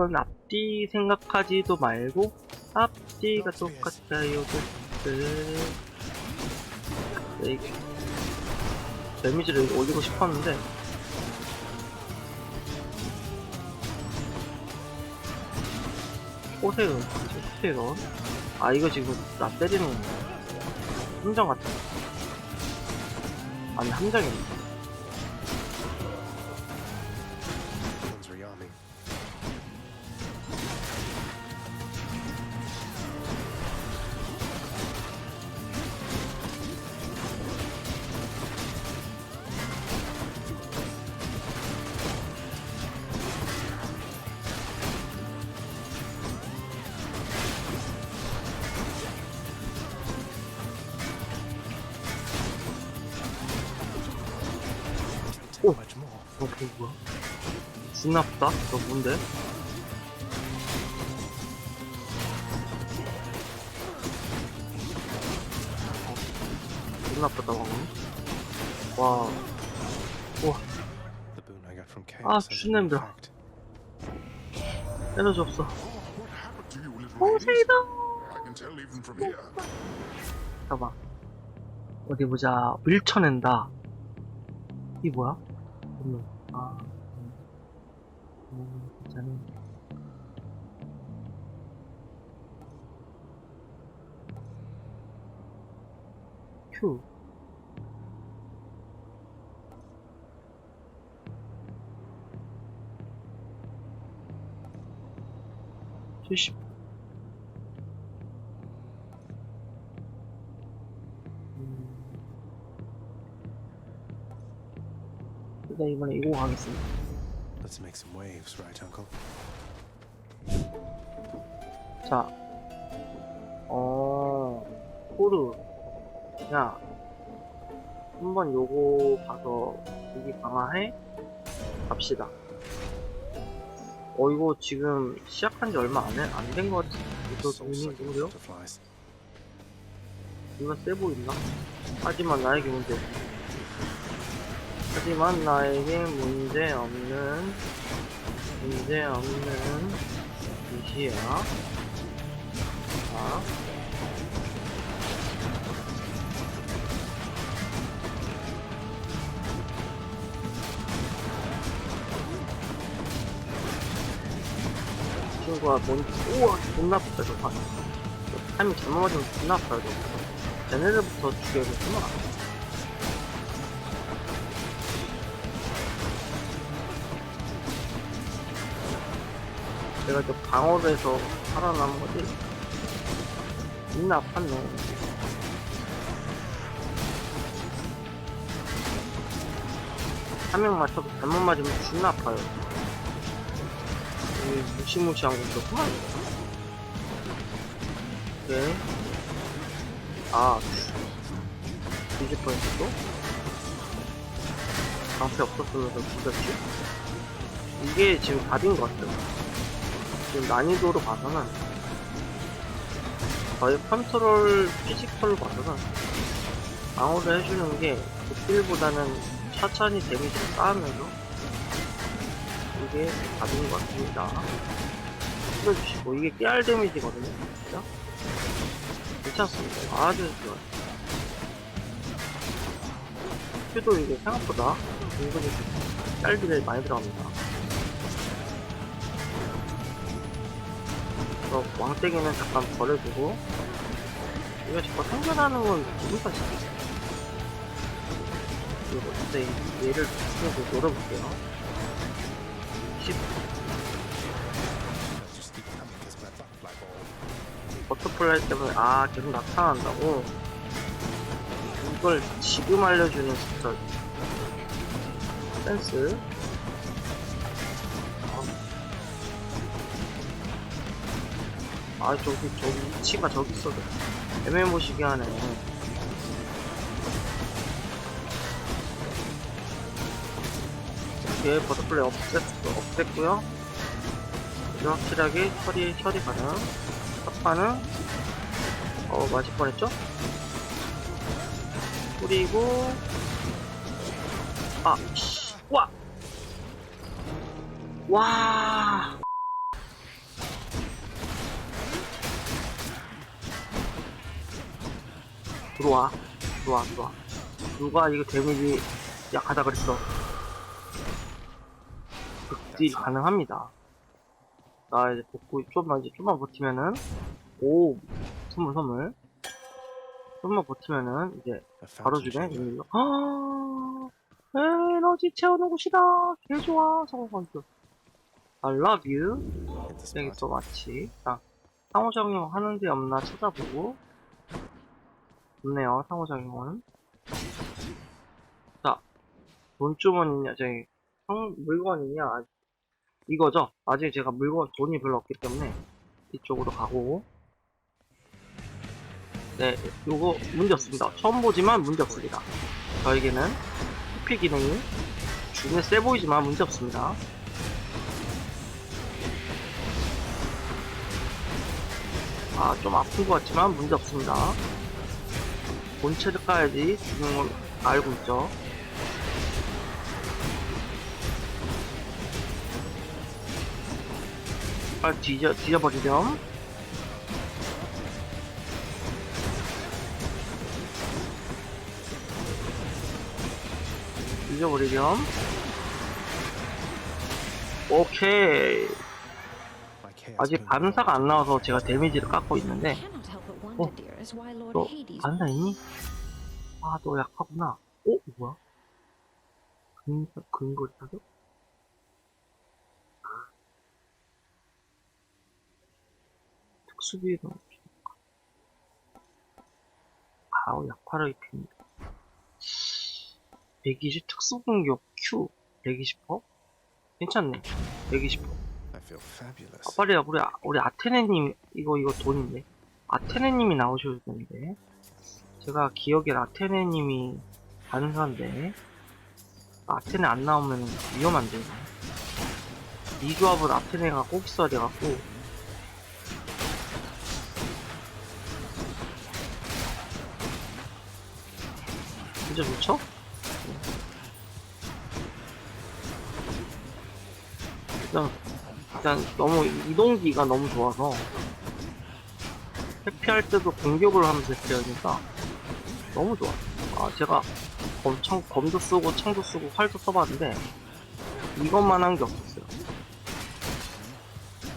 이건 앞뒤 생각하지도 말고 앞뒤가 똑같아요 네, 데미지를 올리고 싶었는데. 포세은 포세건 아 이거 지금 나 때리는 함정 같아. 아니 함정이네 어, 그거 뭐야? 존나 아프다? 너 뭔데? 어, 존나 아프다, 방금. 와, Ah, it have. fact. 에너지 없어. Here. 잠깐만. 어디 보자. 밀쳐낸다. 이 뭐야? 음, 아, 일단 이번에 이거 가겠습니다. Let's make some waves, right, Uncle? 자, 어, 호르. 야, 한번 요거 가서 여기 강화해? 갑시다. 어, 이거 지금 시작한 지 얼마 안, 해, 안된 것 같은데. 이거 sucking 누구요? 이거 세 보인다? 하지만 나에게 문제. 하지만 나에게 문제 없는, 문제 없는 빛이야. 자. 친구가 뭔, 우와, 존나 아프다, 저 판. 타이밍 잘못 맞으면 존나 아파요, 저거. 쟤네들부터 죽여야겠구나. 내가 저 방어를 해서 살아남은 거지? 존나 아팠네. 한 명 맞춰도 잘못 맞으면 존나 아파요. 이 무시무시한 것도구만. 오케이. 아, 뒤질 뻔했어 또? 방패 없었으면서 죽였지? 이게 지금 답인 것 같아요. 지금 난이도로 봐서는 거의 컨트롤 피지컬로 봐서는 방어를 해주는 게 극딜보다는 천천히 데미지를 쌓으면서 이게 답인 것 같습니다. 풀어주시고 이게 깨알 데미지거든요. 진짜 괜찮습니다. 아주 좋아요. 큐도 이게 생각보다 은근히 짤들이 많이 들어갑니다. 그래서 왕떼기는 잠깐 버려주고 이거 자꾸 생겨나는 건 누구가 진짜 이거 근데 얘를 좀 노려볼게요. 10 Just keep coming because my butterfly ball. 버터플라이 때문에 아 계속 나타난다고? 이걸 지금 알려주는 진짜 센스 아, 아 저기 저기 위치가 저기 있어도 애매모시게 하네 이렇게 버터플라이 없앴, 없앴고요 확실하게 처리 처리 가능 첫 반응 어 맞을 뻔했죠? 그리고 아 씨, 와! 와! 들어와. 들어와, 들어와. 누가 이거 데미지 약하다 그랬어. 극딜 가능합니다. 나 이제 복구 좀만 이제 좀만 버티면은 오 선물 선물 좀만 버티면은 이제 바로 주네. 이거 아 에너지 채우는 곳이다 개 좋아 성공 선수 I love you spot. 또 마치 자 상호작용 하는데 없나 찾아보고 없네요 상호작용은. 자 돈주머니냐 저기 상, 물건이냐? 아, 이거죠? 아직 제가 물건 돈이 별로 없기 때문에 이쪽으로 가고. 네 요거 문제 없습니다. 처음 보지만 문제 없습니다. 저에게는 PP 기능이 중에 세 보이지만 문제 없습니다. 아, 좀 아픈 것 같지만 문제 없습니다. 본체를 까야지 죽는 걸 알고 있죠. 빨리 뒤져, 뒤져버리렴. 뒤져버리렴. 오케이. 아직 반사가 안 나와서 제가 데미지를 깎고 있는데, 어, 너 반사 있니? 아, 너 약하구나. 어? 뭐야? 근, 근거 타격? 특수비에도 아우, 약화를 입힙니다. 120 특수 공격 Q 120%? 괜찮네. 120%. I feel fabulous. 아, 빨리 우리 아- 우리 아테네님 이거 이거 돈인데 아테네님이 나오셔야 되는데. 제가 기억에 아테네님이 반사인데. 아테네 안 나오면 위험한데 이 조합은 아테네가 꼭 있어야 돼갖고. 진짜 좋죠? 일단 일단 너무 이동기가 너무 좋아서 회피할 때도 공격을 하면서 회피하니까 너무 좋아. 아 제가 엄청 검도 쓰고 창도 쓰고 활도 써봤는데 이것만 한 게 없었어요.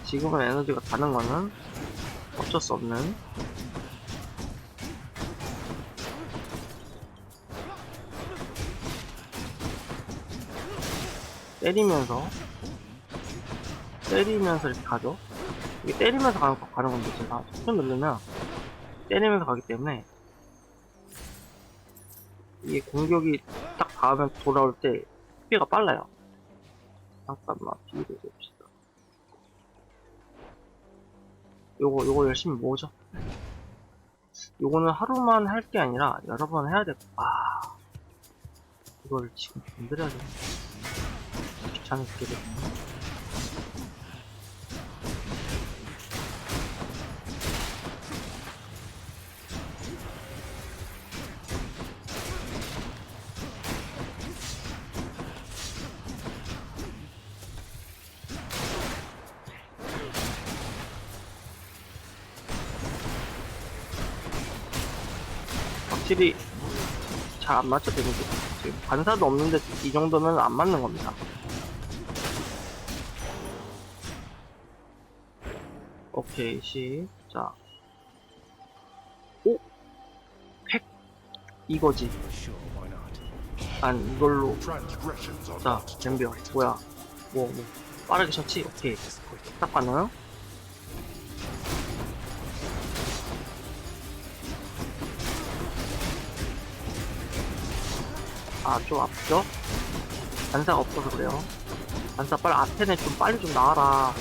지금은 에너지가 다는 거는 어쩔 수 없는 때리면서 때리면서 이렇게 가죠. 이게 때리면서 가는, 거- 가는 건데, 제가 손 누르면 때리면서 가기 때문에 이게 공격이 딱 닿으면 돌아올 때 스피가 빨라요. 잠깐만, 비교해 봅시다. 요거, 요거 열심히 모으죠. 요거는 하루만 할 게 아니라 여러 번 해야 돼. 아, 이걸 지금 건드려야 돼. 귀찮게 되네. 잘 안 맞죠 데미지 지금 반사도 없는데 이 정도면 안 맞는 겁니다 오케이 시자 오? 팩 이거지? 난 이걸로 자 tolerated. 뭐야 뭐, 뭐 빠르게 쳤지? 오케이. 딱가 아좀 아프죠? 반사가 없어서 그래요. 반사 빨리 아테네 좀 빨리 좀 나와라.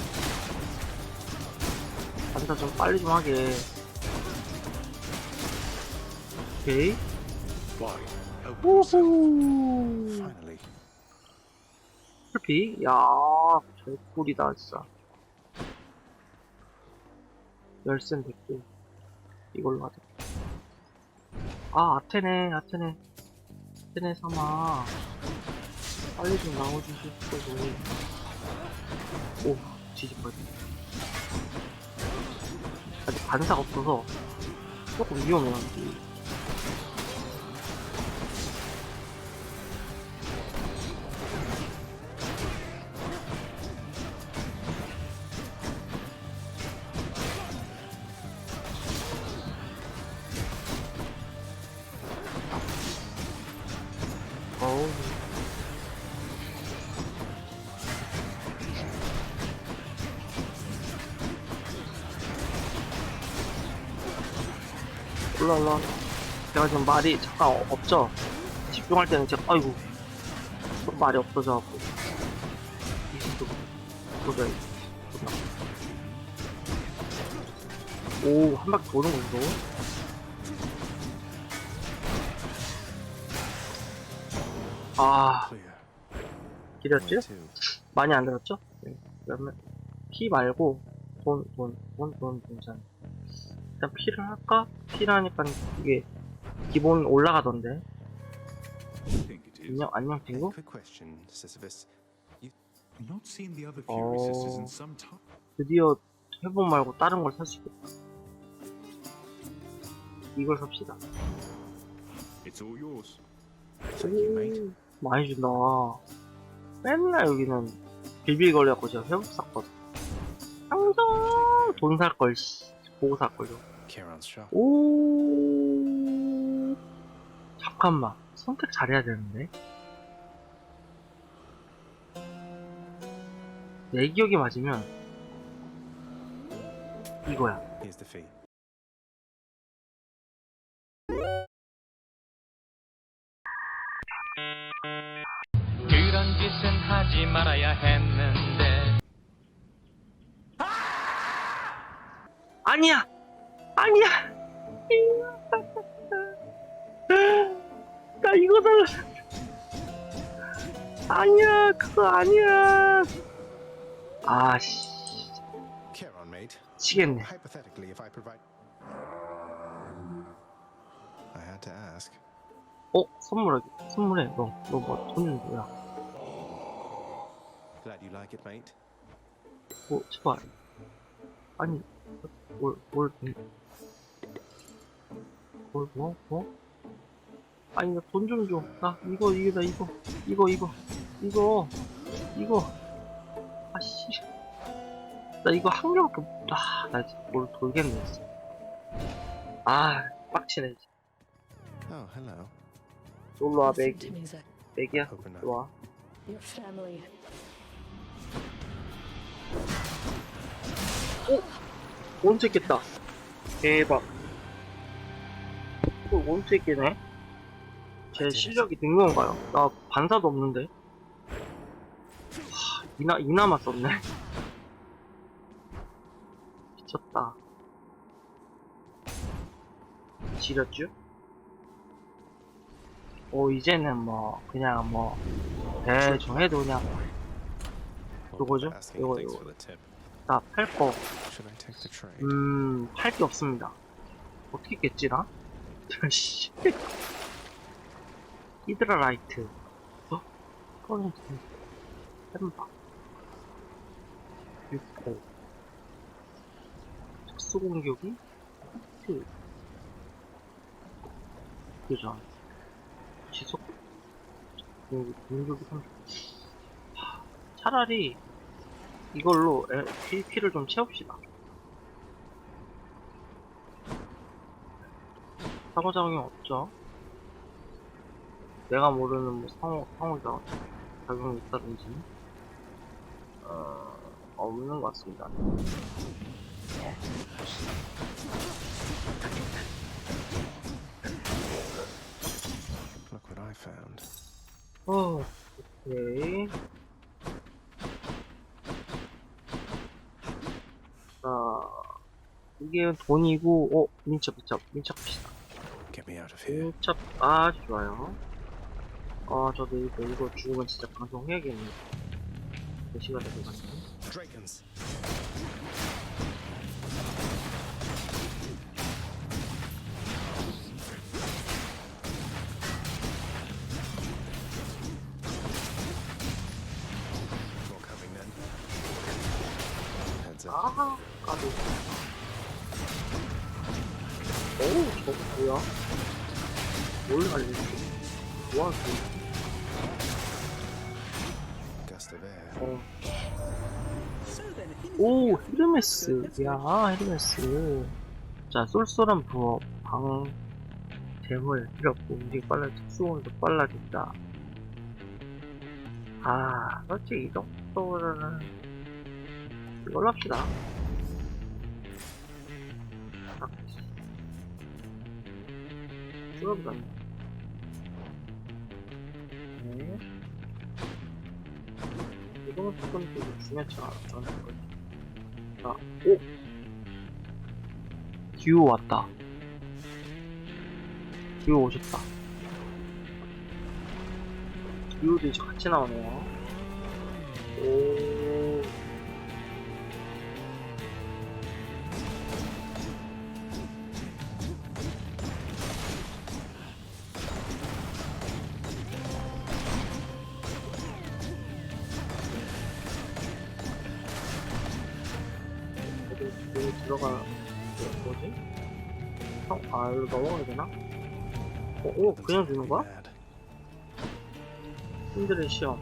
반사 좀 빨리 좀 하게. 오케이. Finally. 풀피. 야 개꿀이다 진짜. 열쇠는 됐고 이걸로 하자. 아 아테네 아테네 아테네 삼아 빨리 좀 나와주실 거고 오 뒤집어야 아직 반사가 없어서 조금 위험해요 제가 지금 말이 잠깐 어- 없죠? 집중할 때는 제가 아이고 또 말이 없어져갖고 보자 오한 바퀴 도는 거죠 아 two. 많이 안 들었죠? 네. 그러면 피 말고 돈, 돈, 돈, 돈, 괜찮아. 일단 피를 할까? 피를 하니까 이게 기본 올라가던데. 안녕, 안녕 친구? time. 드디어 회복 말고 다른 걸 살 수 있겠다. 이걸 삽시다. 오, 많이 준다. 맨날 여기는 빌빌거려갖고 제가 회복 샀거든. 항상 돈 살걸, 씨. 보고 살걸요. 오 잠깐만. 선택 잘해야 되는데. 내 기억이 맞으면 이거야. Here's the fee. 그런 짓은 하지 말아야 했는데. 아니야! 아니야 이거 달라 아니야 그거 아니야 아씨. 치겠네 Hypothetically, if I provide. I had to ask. 어 선물해 선물해 너너뭐 돈 뭐야 Glad you like it, mate. 뭐, 제발. 아니, 뭘, 뭘, 뭘, 뭐, 뭐? 아니, 돈좀 줘. 나, 이거, 이게, 나, 이거, 이거, 이거, 이거, 이거. 아, 씨. 나 이거 한 개밖에, 못- 아, 나 이제 뭘 돌겠네, 진짜. 아, 빡치네, 진짜. Oh, hello. 놀러 와, Listen to 맥이. me, Zach. 맥이야. Your family. 원투 있겠다. 대박. 또 원투 있겠네? 제 실력이 는 건가요? 나 반사도 없는데. 하, 이나, 이나마 썼네. 미쳤다. 지렸쥬? 오, 이제는 뭐, 그냥 뭐, 대충 해도 그냥, 요거죠? 요거, 요거. 나 팔 거, Should I take the train? 음, 팔 게 없습니다. 어떻게 깼지나? 씨. 히드라 라이트. 어? 꺼내지. 햄바. 6호. 특수 공격이? 히트. 그죠. 지속. 공격, 공격이 30. 하, 차라리 이걸로 PP를 좀 채웁시다. 상호작용이 없죠. 내가 모르는 뭐 상호, 상호작 작용이 있다든지, 어, 없는 것 같습니다. Look what I found. 어, 오케이. 자, 이게 돈이고, 어, 민첩, 민첩, 민첩 합시다. Get me out of here. 민첩, 아주 좋아요. 아, 저도 이거, 이거 죽으면 진짜 방송 해야겠네. 몇 시간에 들어갔네. Dragons. More coming then. Heads up. 아, 까비. 어우, 저거 뭐야? 뭘 Gust of air. 어. 오, 헤르메스. 야, 헤르메스. 자, 쏠쏠한 부업, 방, 재물, 필요 없고, 움직이 빨라, 특수공도 빨라진다. 아, 솔직히 이 정도는 이걸로 합시다. 아, 줄어들었네. 네. 이거는 조금 좀 중요하지 않아. 저는 이거. 자, 오! 듀오 왔다. 듀오 오셨다. 듀오도 이제 같이 나오네요. 오. 이거 넘어가야 되나? 어, 오, 그냥 주는 거야? 신들의 시험.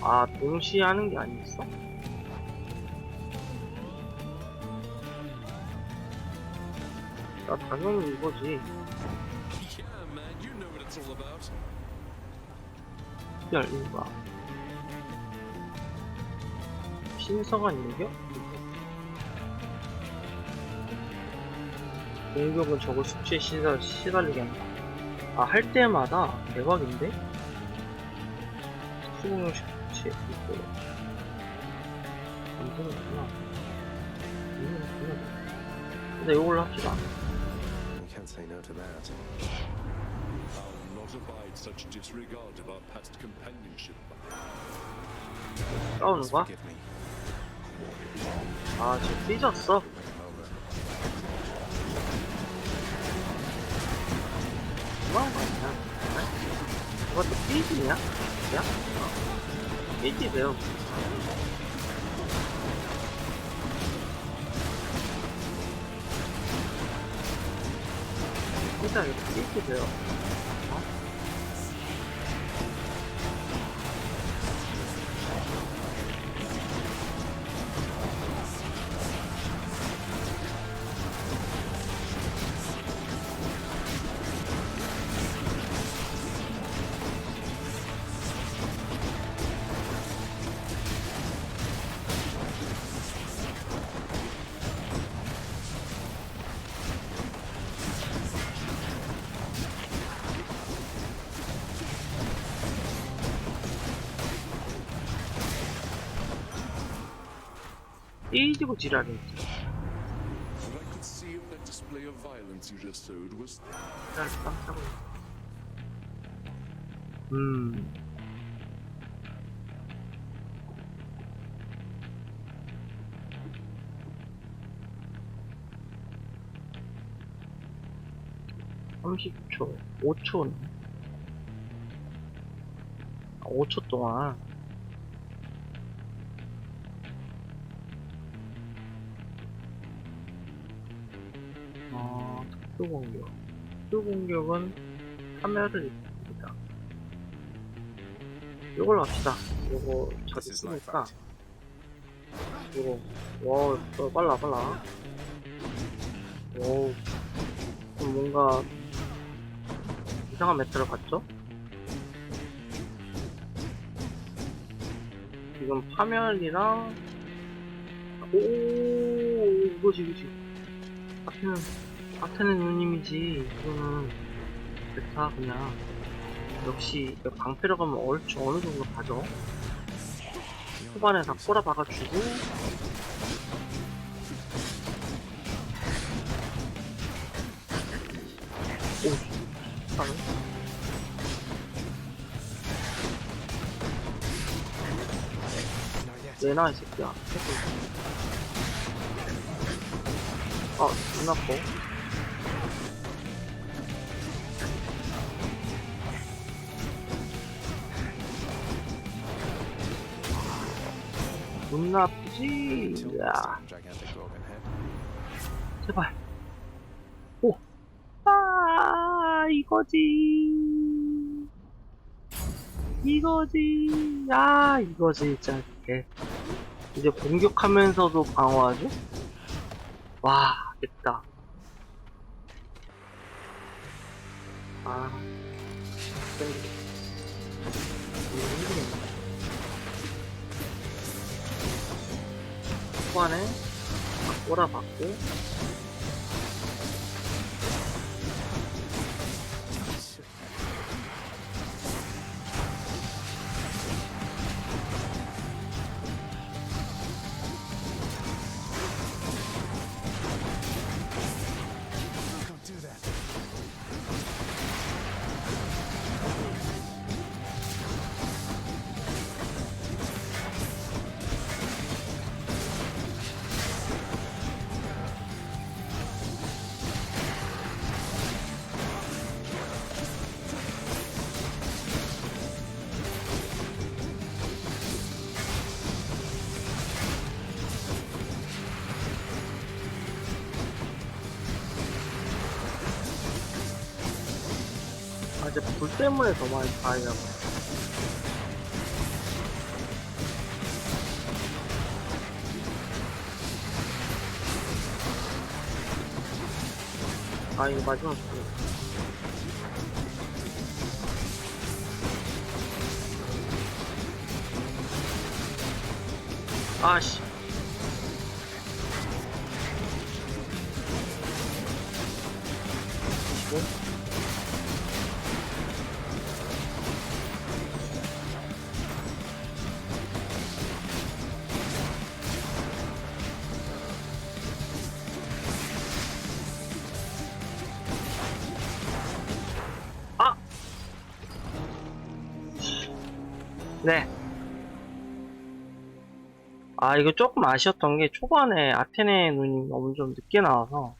아, 동시에 하는 게 아니었어? 나 당연히 이거지. Man, you 신성한 일격? 공격은 적을 숙취에 시달, 시달리게 한다. 아, 할 때마다 대박인데? 수공용 숙취 있고. 안 되는구나. 이거는 근데 이걸로 합시다. You can't say no to that. I'll not abide such disregard of our past companionship. 싸우는 거야? Forgive me. 아, 지금 삐졌어. 뭐하는 거 아니야? 네? 삐지냐? 야? 어. 삐지세요. 진짜 이거 삐지세요. That display of violence you just showed was 지랄 깜짝을. 음. (30초) (5초) 아, (5초) 동안 어 특수 공격. 특수 공격은 카메라를 입습니다. 요걸로 합시다. 요거 저기 쓰니까. 요거. 와 어, 빨라 빨라. 오좀 뭔가 이상한 메타를 갔죠? 지금 파멸이랑 오 이거지 이거지. 아테는 아테는 누님이지 이거는. 메타 그냥. 역시 방패로 가면 얼추 어느 정도 가죠? 후반에 다 꼬라 박아주고. 오 다른 Not yet. 내놔 이 새끼야? 아 눈 아 퍼눈 아프지? 야. 제발. 오. 아, 이거지. 이거지. 아, 이거지, 진짜. 이게. 이제 공격하면서도 방어하죠? 와, 됐다. 아, 땡 초반에 막 꼬라박고, 이제 불 때문에 더 많이 가야겠네. 아, 이거 마지막 불. 아씨. 네. 아, 이거 조금 아쉬웠던 게 초반에 아테네 눈이 너무 좀 늦게 나와서.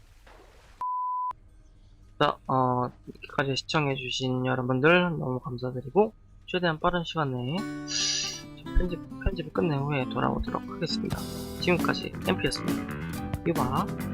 자, 어, 이렇게까지 시청해주신 여러분들 너무 감사드리고, 최대한 빠른 시간 내에 편집, 편집을 끝낸 후에 돌아오도록 하겠습니다. 지금까지 엠피였습니다. 이봐.